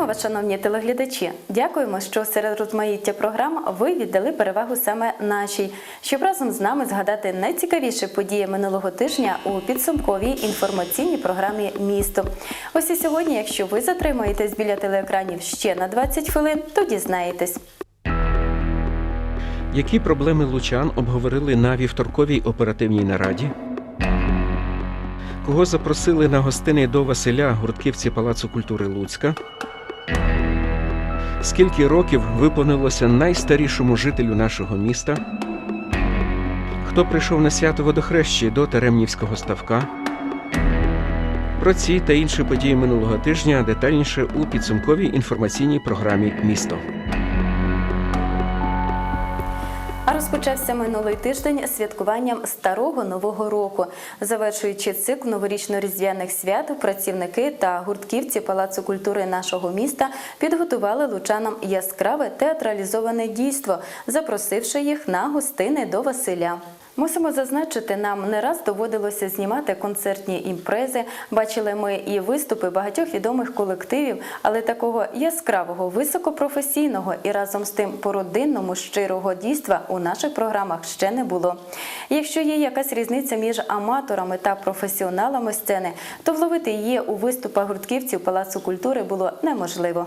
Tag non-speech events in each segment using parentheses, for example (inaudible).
Вітаємо вас, шановні телеглядачі. Дякуємо, що серед розмаїття програм ви віддали перевагу саме нашій, щоб разом з нами згадати найцікавіші події минулого тижня у підсумковій інформаційній програмі Місто. Ось і сьогодні, якщо ви затримаєтесь біля телеекранів ще на 20 хвилин, то дізнаєтесь. Які проблеми лучан обговорили на вівторковій оперативній нараді? Кого запросили на гостини до Василя гуртківці Палацу культури Луцька? Скільки років виповнилося найстарішому жителю нашого міста? Хто прийшов на свято водохрещі до Теремнівського ставка? Про ці та інші події минулого тижня детальніше у підсумковій інформаційній програмі Місто. А розпочався минулий тиждень святкуванням старого нового року. Завершуючи цикл новорічно-різдвяних свят, працівники та гуртківці Палацу культури нашого міста підготували лучанам яскраве театралізоване дійство, запросивши їх на гостини до Василя. Мусимо зазначити, нам не раз доводилося знімати концертні імпрези. Бачили ми і виступи багатьох відомих колективів, але такого яскравого, високопрофесійного і разом з тим породинному щирого дійства у наших програмах ще не було. Якщо є якась різниця між аматорами та професіоналами сцени, то вловити її у виступах гуртківців Палацу культури було неможливо.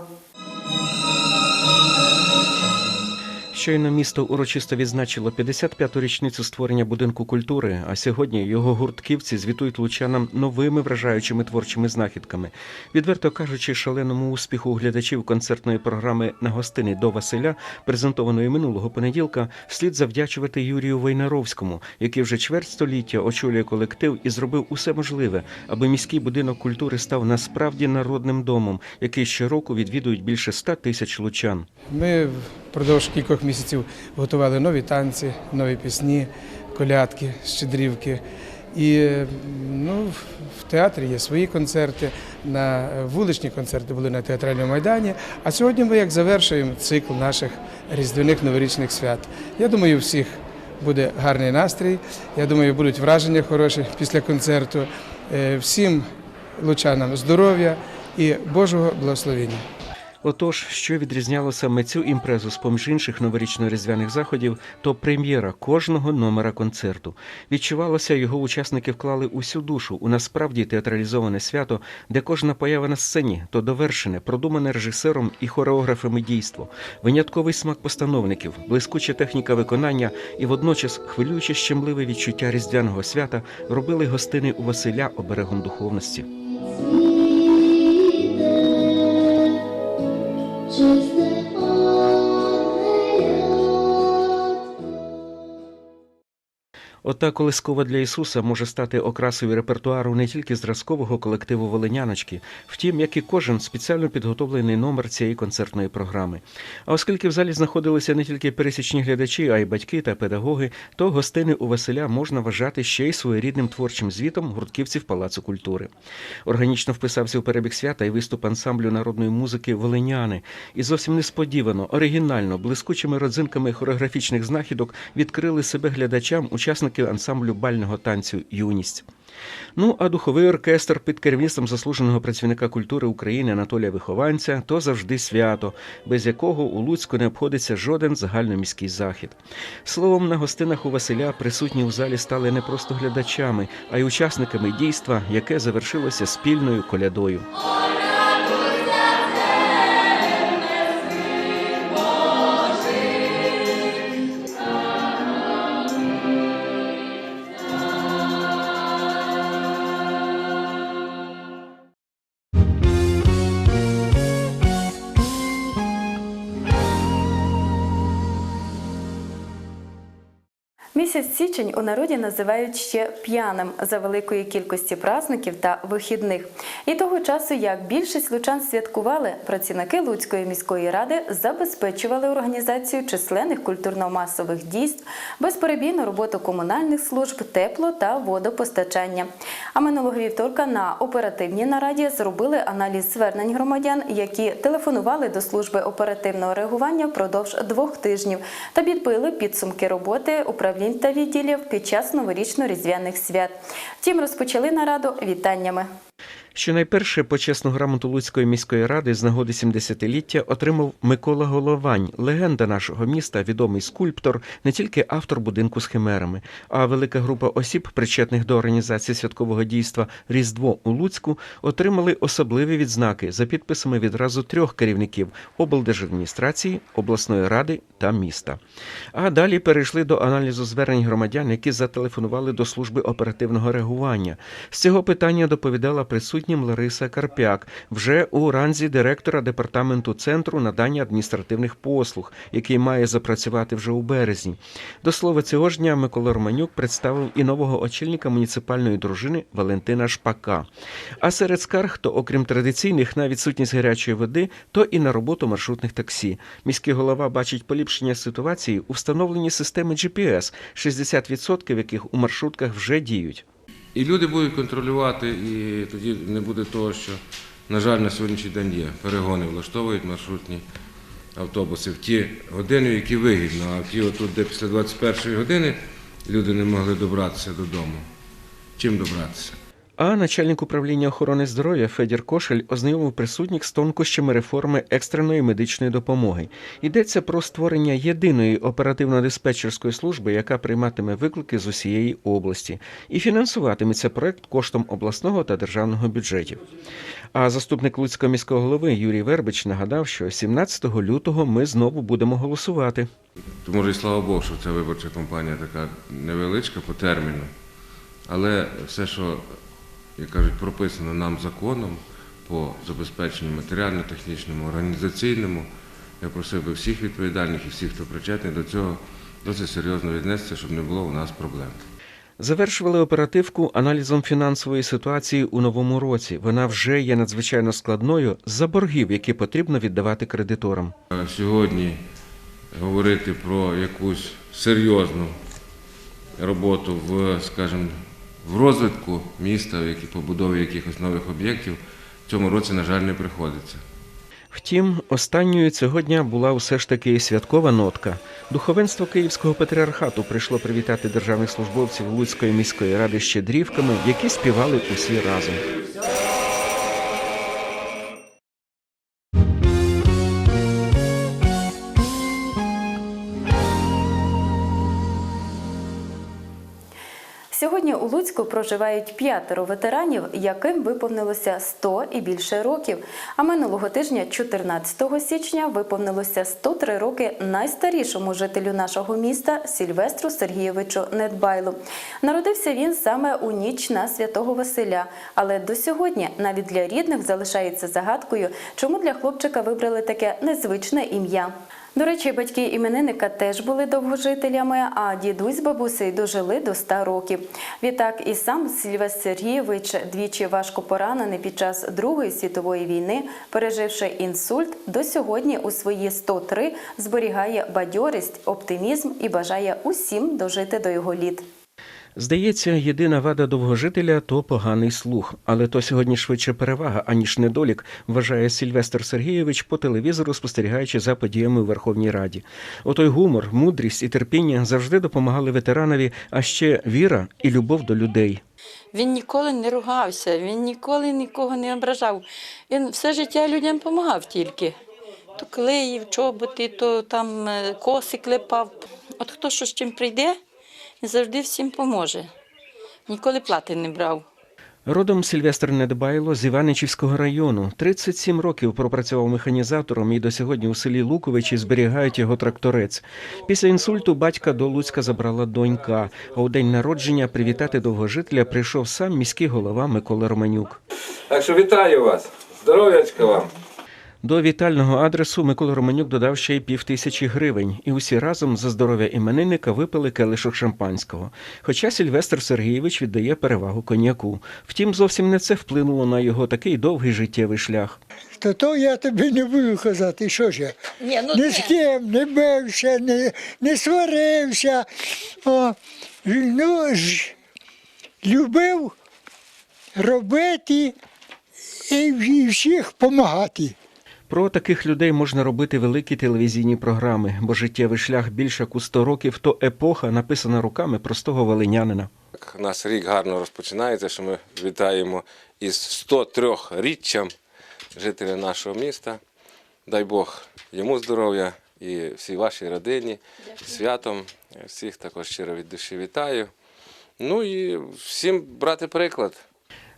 Щойно місто урочисто відзначило 55-ту річницю створення будинку культури. А сьогодні його гуртківці звітують лучанам новими вражаючими творчими знахідками. Відверто кажучи, шаленому успіху глядачів концертної програми на гостини до Василя, презентованої минулого понеділка, слід завдячувати Юрію Войнаровському, який вже чверть століття очолює колектив і зробив усе можливе, аби міський будинок культури став насправді народним домом, який щороку відвідують більше 100 тисяч лучан. Ми впродовж кількох місяців готували нові танці, нові пісні, колядки, щедрівки. І ну, в театрі є свої концерти, на вуличні концерти були на театральному майдані. А сьогодні ми як завершуємо цикл наших різдвяних новорічних свят. Я думаю, у всіх буде гарний настрій. Я думаю, будуть враження хороші після концерту. Е, Всім лучанам здоров'я і Божого благословення. Отож, що відрізняло саме цю імпрезу з поміж інших новорічно-різдвяних заходів, то прем'єра кожного номера концерту. Відчувалося, його учасники вклали усю душу у насправді театралізоване свято, де кожна поява на сцені то довершене, продумане режисером і хореографами дійство, винятковий смак постановників, блискуча техніка виконання і водночас хвилююче щемливе відчуття різдвяного свята робили гостини у Василя оберегом духовності. Jesus. Ота колискова для Ісуса може стати окрасою репертуару не тільки зразкового колективу Волиняночки, втім, як і кожен спеціально підготовлений номер цієї концертної програми. А оскільки в залі знаходилися не тільки пересічні глядачі, а й батьки та педагоги, то гостини у Василя можна вважати ще й своєрідним творчим звітом гуртківців Палацу культури. Органічно вписався у перебіг свята і виступ ансамблю народної музики Волиняни. І зовсім несподівано, оригінально, блискучими родзинками хореографічних знахідок відкрили себе глядачам учасники ансамблю бального танцю Юність. Ну а духовий оркестр під керівництвом заслуженого працівника культури України Анатолія Вихованця то завжди свято, без якого у Луцьку не обходиться жоден загальноміський захід. Словом, на гостинах у Василя присутні у залі стали не просто глядачами, а й учасниками дійства, яке завершилося спільною колядою. Місяць січень у народі називають ще п'яним за великої кількості праздників та вихідних. І того часу, як більшість лучан святкували, працівники Луцької міської ради забезпечували організацію численних культурно-масових дійств, безперебійну роботу комунальних служб, тепло та водопостачання. А минулого вівторка на оперативній нараді зробили аналіз звернень громадян, які телефонували до служби оперативного реагування впродовж двох тижнів та підбили підсумки роботи управлінь та відділів під час новорічно-різдвяних свят. Втім, розпочали нараду вітаннями. Щонайперше почесну грамоту Луцької міської ради з нагоди 70-ліття отримав Микола Головань, легенда нашого міста, відомий скульптор, не тільки автор будинку з химерами, а велика група осіб, причетних до організації святкового дійства Різдво у Луцьку, отримали особливі відзнаки за підписами відразу трьох керівників облдержадміністрації, обласної ради та міста. А далі перейшли до аналізу звернень громадян, які зателефонували до служби оперативного реагування. З цього питання доповідала присутнім Лариса Карпяк вже у ранзі директора департаменту центру надання адміністративних послуг, який має запрацювати вже у березні. До слова, цього ж дня Микола Романюк представив і нового очільника муніципальної дружини Валентина Шпака. А серед скарг, то окрім традиційних на відсутність гарячої води, то і на роботу маршрутних таксі. Міський голова бачить поліпшення ситуації у встановленні системи GPS, 60% яких у маршрутках вже діють. І люди будуть контролювати, і тоді не буде того, що, на жаль, на сьогоднішній день є. Перегони влаштовують маршрутні автобуси в ті години, які вигідно. А в ті, отут, де після 21-ї години люди не могли добратися додому. Чим добратися? А начальник управління охорони здоров'я Федір Кошель ознайомив присутніх з тонкощами реформи екстреної медичної допомоги. Йдеться про створення єдиної оперативно-диспетчерської служби, яка прийматиме виклики з усієї області, і фінансуватиметься проект коштом обласного та державного бюджетів. А заступник Луцького міського голови Юрій Вербич нагадав, що 17 лютого ми знову будемо голосувати. То може і слава Богу, що ця виборча кампанія така невеличка по терміну. Але все, що, як кажуть, прописано нам законом по забезпеченню матеріально-технічному, організаційному, я просив би всіх відповідальних і всіх, хто причетний до цього, досить серйозно віднестися, щоб не було у нас проблем. Завершували оперативку аналізом фінансової ситуації у новому році. Вона вже є надзвичайно складною з-за боргів, які потрібно віддавати кредиторам. Е, Сьогодні говорити про якусь серйозну роботу в, скажімо, в розвитку міста, в побудові якихось нових об'єктів в цьому році, на жаль, не приходиться. Втім, останньою цього дня була все ж таки святкова нотка. Духовенство Київського патріархату прийшло привітати державних службовців Луцької міської ради щедрівками, які співали усі разом. Луцьку проживають п'ятеро ветеранів, яким виповнилося 100 і більше років. А минулого тижня, 14 січня, виповнилося 103 роки найстарішому жителю нашого міста Сільвестру Сергійовичу Недбайлу. Народився він саме у ніч на святого Василя, але до сьогодні навіть для рідних залишається загадкою, чому для хлопчика вибрали таке незвичне ім'я. До речі, батьки іменинника теж були довгожителями, а дідусь з бабусею дожили до 100 років. Відтак і сам Сільвес Сергійович двічі важко поранений під час Другої світової війни, переживши інсульт, до сьогодні у свої 103 зберігає бадьорість, оптимізм і бажає усім дожити до його літ. Здається, єдина вада довгожителя то поганий слух, але то сьогодні швидше перевага, аніж недолік, вважає Сільвестр Сергійович по телевізору, спостерігаючи за подіями у Верховній Раді. Отой гумор, мудрість і терпіння завжди допомагали ветеранові, а ще віра і любов до людей. Він ніколи не ругався, він ніколи нікого не ображав. Він все життя людям допомагав тільки. То клеїв, чоботи, то там е, коси клепав. От хто що з чим прийде, він завжди всім поможе. Ніколи плати не брав. Родом Сільвестр Недбайло з Іваничівського району. 37 років пропрацював механізатором і до сьогодні у селі Луковичі зберігають його тракторець. Після інсульту батька до Луцька забрала донька, а у день народження привітати довгожителя прийшов сам міський голова Микола Романюк. Так що вітаю вас. Здоров'ячка вам. До вітального адресу Микола Романюк додав ще й пів тисячі гривень, і усі разом за здоров'я іменинника випили келишок шампанського. Хоча Сільвестр Сергійович віддає перевагу коньяку. Втім, зовсім не це вплинуло на його такий довгий життєвий шлях. То то я тобі не буду казати, що ж я. Ні, ну Ні з ким не бився, не, не сварився. О, ну, ж, любив робити і, і всіх допомагати. Про таких людей можна робити великі телевізійні програми, бо життєвий шлях більше як у 100 років то епоха, написана руками простого волинянина. так у нас рік гарно розпочинається, що ми вітаємо із 103 річчям жителя нашого міста. Дай Бог йому здоров'я і всій вашій родині, святом. Всіх також щиро від душі вітаю. Ну і всім брати приклад.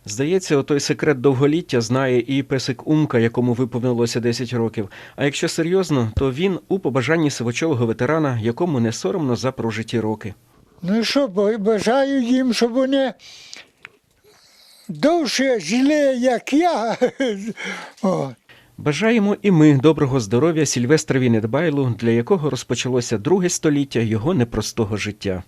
Здається, отой секрет довголіття знає і песик Умка, якому виповнилося 10 років. А якщо серйозно, то він у побажанні сивочолого ветерана, якому не соромно за прожиті роки. Ну що, бажаю їм, щоб вони довше жили, як я. (laughs) О. Бажаємо і ми доброго здоров'я Сільвестрові Недбайлу, для якого розпочалося друге століття його непростого життя.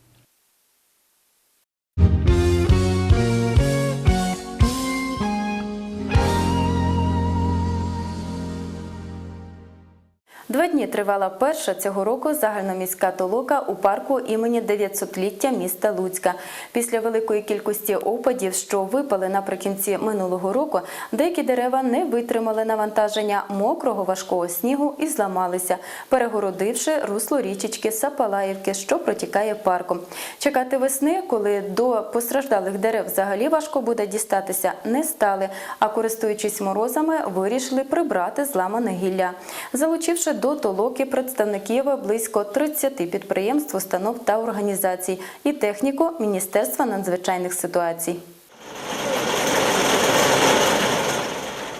Два дні тривала перша цього року загальноміська толока у парку імені 900-ліття міста Луцька. Після великої кількості опадів, що випали наприкінці минулого року, деякі дерева не витримали навантаження мокрого важкого снігу і зламалися, перегородивши русло річечки Сапалаївки, що протікає парком. Чекати весни, коли до постраждалих дерев взагалі важко буде дістатися, не стали, а користуючись морозами, вирішили прибрати зламане гілля, залучивши до толоки представників близько 30 підприємств, установ та організацій і техніку Міністерства надзвичайних ситуацій.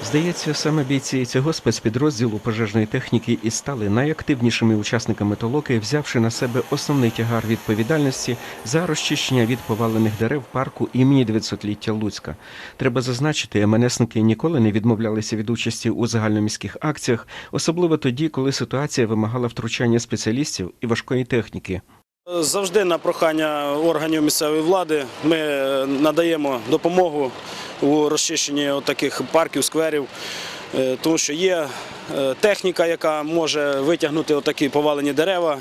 Здається, саме бійці цього спецпідрозділу пожежної техніки і стали найактивнішими учасниками толоки, взявши на себе основний тягар відповідальності за розчищення від повалених дерев парку імені 900-ліття Луцька. Треба зазначити, МНСники ніколи не відмовлялися від участі у загальноміських акціях, особливо тоді, коли ситуація вимагала втручання спеціалістів і важкої техніки. Завжди на прохання органів місцевої влади ми е, надаємо допомогу у розчищенні таких парків, скверів, е, тому що є е, техніка, яка може витягнути отакі повалені дерева.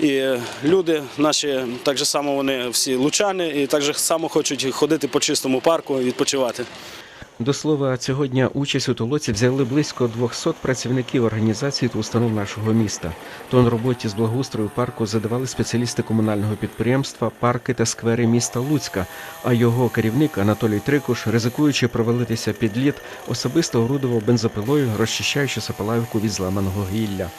І люди наші так само вони всі лучани і так само хочуть ходити по чистому парку і відпочивати. До слова, цього дня участь у толоці взяли близько 200 працівників організацій та установ нашого міста. Тон роботі з благоустрою парку задавали спеціалісти комунального підприємства Парки та сквери міста Луцька. А його керівник Анатолій Трикуш, ризикуючи провалитися під лід, особисто орудував бензопилою, розчищаючи Сапалаївку від зламаного гілля.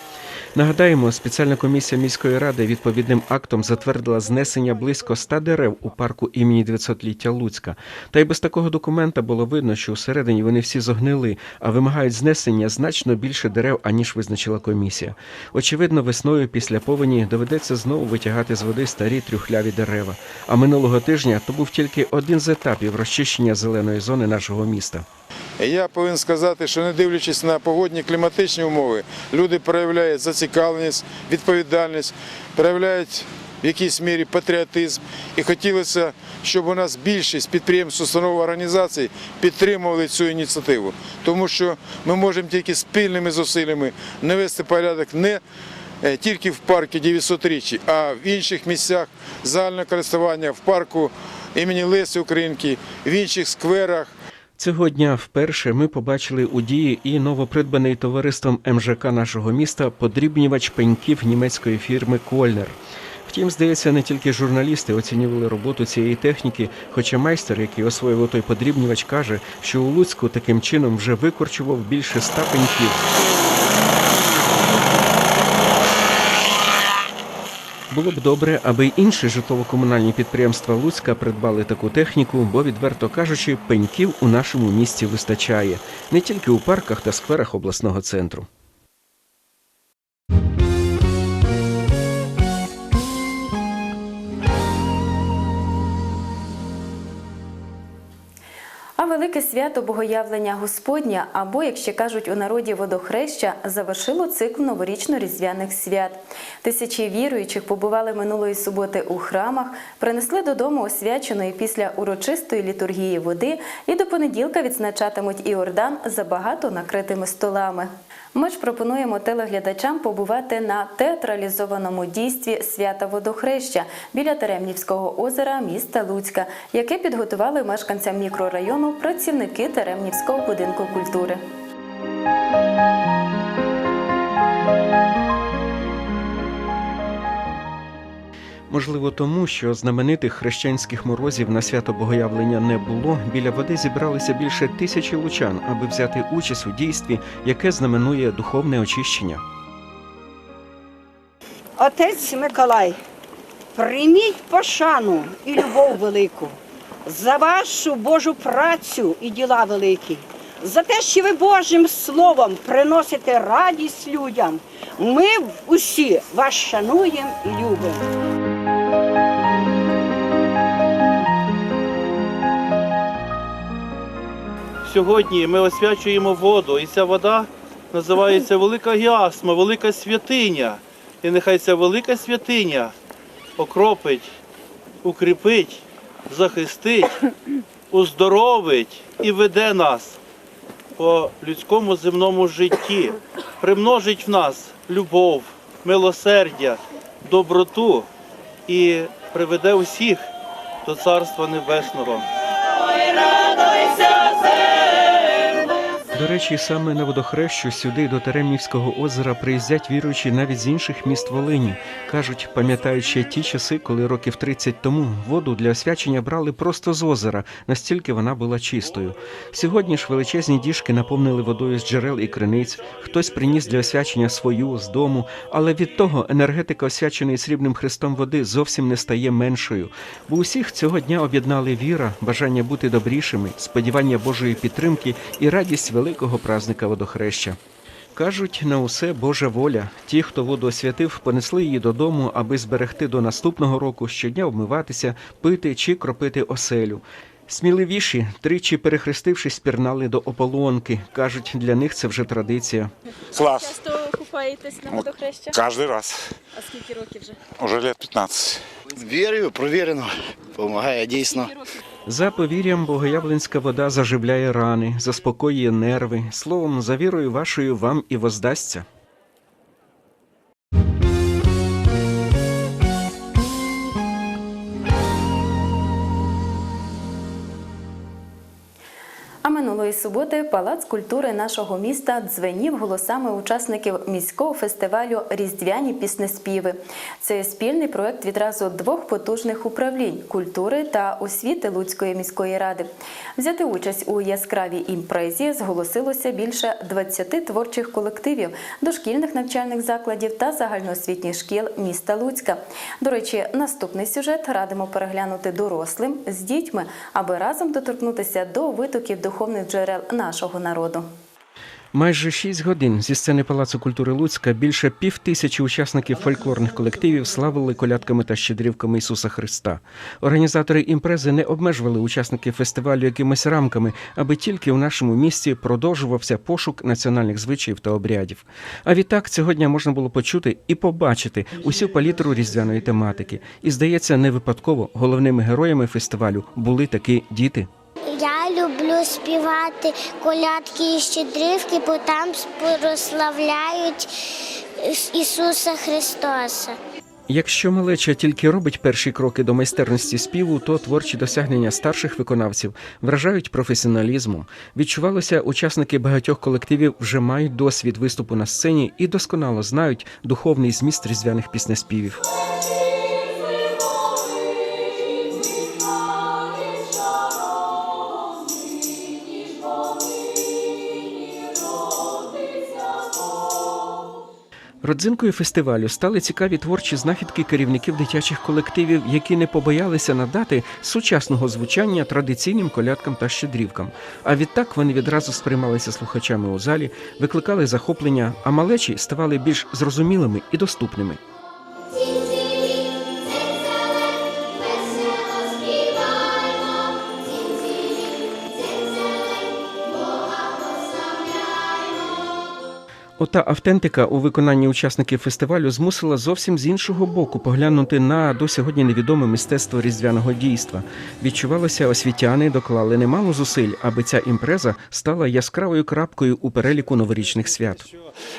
Нагадаємо, спеціальна комісія міської ради відповідним актом затвердила знесення близько 100 дерев у парку імені 900-ліття Луцька. Та й без такого документа було видно, що всередині вони всі зогнили, а вимагають знесення значно більше дерев, аніж визначила комісія. Очевидно, весною після повені доведеться знову витягати з води старі трюхляві дерева. А минулого тижня то був тільки один з етапів розчищення зеленої зони нашого міста. Я повинен сказати, що не дивлячись на погодні кліматичні умови, люди проявляють зацікавленість, відповідальність, проявляють в якійсь мірі патріотизм. І хотілося, щоб у нас більшість підприємств, установ організацій підтримували цю ініціативу, тому що ми можемо тільки спільними зусиллями навести порядок не е, тільки в парку 900 річчя, а в інших місцях загального користування, в парку імені Лесі Українки, в інших скверах. Цього дня вперше ми побачили у дії і новопридбаний товариством МЖК нашого міста подрібнювач пеньків німецької фірми Кольнер. Втім, здається, не тільки журналісти оцінювали роботу цієї техніки, хоча майстер, який освоював той подрібнювач, каже, що у Луцьку таким чином вже викорчував більше ста пеньків. Було б добре, аби й інші житлово-комунальні підприємства Луцька придбали таку техніку, бо, відверто кажучи, пеньків у нашому місті вистачає не тільки у парках та скверах обласного центру. Велике свято Богоявлення Господня, або, як ще кажуть у народі водохреща, завершило цикл новорічно-різдвяних свят. Тисячі віруючих побували минулої суботи у храмах, принесли додому освяченої після урочистої літургії води і до понеділка відзначатимуть Іордан за багато накритими столами. Ми ж пропонуємо телеглядачам побувати на театралізованому дійстві свята водохреща біля Теремнівського озера міста Луцька, яке підготували мешканцям мікрорайону працівники Теремнівського будинку культури. Можливо, тому що знаменитих хрещенських морозів на свято Богоявлення не було. Біля води зібралися більше тисячі лучан, аби взяти участь у дійстві, яке знаменує духовне очищення. Отець Миколай, прийміть пошану і любов велику за вашу Божу працю і діла великі, за те, що ви Божим Словом приносите радість людям. Ми усі вас шануємо і любимо. Сьогодні ми освячуємо воду, і ця вода називається Велика Гіасма, Велика святиня. І нехай ця велика святиня окропить, укріпить, захистить, уздоровить і веде нас по людському земному житті, примножить в нас любов, милосердя, доброту і приведе усіх до Царства Небесного. До речі, саме на водохрещу сюди до Теремнівського озера приїздять віруючі навіть з інших міст Волині. кажуть, пам'ятають ще ті часи, коли років 30 тому воду для освячення брали просто з озера, настільки вона була чистою. Сьогодні ж величезні діжки наповнили водою з джерел і криниць. Хтось приніс для освячення свою з дому, але від того енергетика освяченої срібним хрестом води зовсім не стає меншою. Бо усіх цього дня об'єднали віра, бажання бути добрішими, сподівання Божої підтримки і радість великого празника водохреща. Кажуть, на усе Божа воля. Ті, хто воду освятив, понесли її додому, аби зберегти до наступного року щодня вмиватися, пити чи кропити оселю. Сміливіші, тричі перехрестившись, пірнали до ополонки. Кажуть, для них це вже традиція. Класс. Часто купаєтесь на водохреща? Каждый раз. А скільки років вже? Уже лет 15. Вірю, провірено. Помагає дійсно. За повір'ям, богоявленська вода заживляє рани, заспокоює нерви. Словом, за вірою вашою вам і воздасться. Суботи Палац культури нашого міста дзвенів голосами учасників міського фестивалю Різдвяні піснеспіви. Це спільний проект відразу двох потужних управлінь культури та освіти Луцької міської ради. Взяти участь у яскравій імпрезі зголосилося більше 20 творчих колективів дошкільних навчальних закладів та загальноосвітніх шкіл міста Луцька. До речі, наступний сюжет радимо переглянути дорослим з дітьми, аби разом доторкнутися до витоків духовних джерел нашого народу. Майже шість годин зі сцени Палацу культури Луцька більше пів тисячі учасників фольклорних колективів славили колядками та щедрівками Ісуса Христа. Організатори імпрези не обмежували учасників фестивалю якимись рамками, аби тільки у нашому місті продовжувався пошук національних звичаїв та обрядів. А відтак цього дня можна було почути і побачити усю палітру різдвяної тематики. І здається, не випадково головними героями фестивалю були такі діти. Люблю співати колядки і щедрівки, бо там прославляють Ісуса Христоса. Якщо малеча тільки робить перші кроки до майстерності співу, то творчі досягнення старших виконавців вражають професіоналізмом. Відчувалося, учасники багатьох колективів вже мають досвід виступу на сцені і досконало знають духовний зміст різдвяних піснеспівів. Родзинкою фестивалю стали цікаві творчі знахідки керівників дитячих колективів, які не побоялися надати сучасного звучання традиційним колядкам та щедрівкам. А відтак вони відразу сприймалися слухачами у залі, викликали захоплення, а малечі ставали більш зрозумілими і доступними. Ота автентика у виконанні учасників фестивалю змусила зовсім з іншого боку поглянути на до сьогодні невідоме мистецтво різдвяного дійства. Відчувалося, освітяни доклали немало зусиль, аби ця імпреза стала яскравою крапкою у переліку новорічних свят.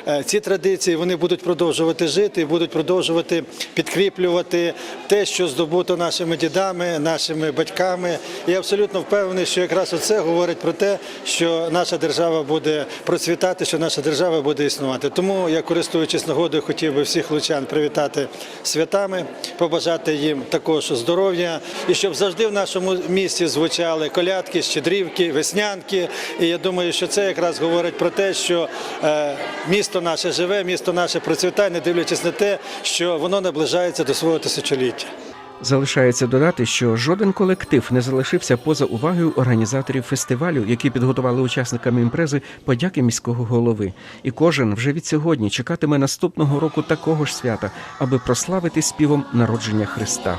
Е, Ці традиції вони будуть продовжувати жити, будуть продовжувати підкріплювати те, що здобуто нашими дідами, нашими батьками. Я абсолютно впевнений, що якраз оце говорить про те, що наша держава буде процвітати, що наша держава буде існувати. Тому я, користуючись нагодою, хотів би всіх лучан привітати святами, побажати їм також здоров'я і щоб завжди в нашому місті звучали колядки, щедрівки, веснянки. І я думаю, що це якраз говорить про те, що е, місто наше живе, місто наше процвітає, не дивлячись на те, що воно наближається до свого тисячоліття. Залишається додати, що жоден колектив не залишився поза увагою організаторів фестивалю, які підготували учасникам імпрези подяки міського голови. І кожен вже від сьогодні чекатиме наступного року такого ж свята, аби прославити співом народження Христа.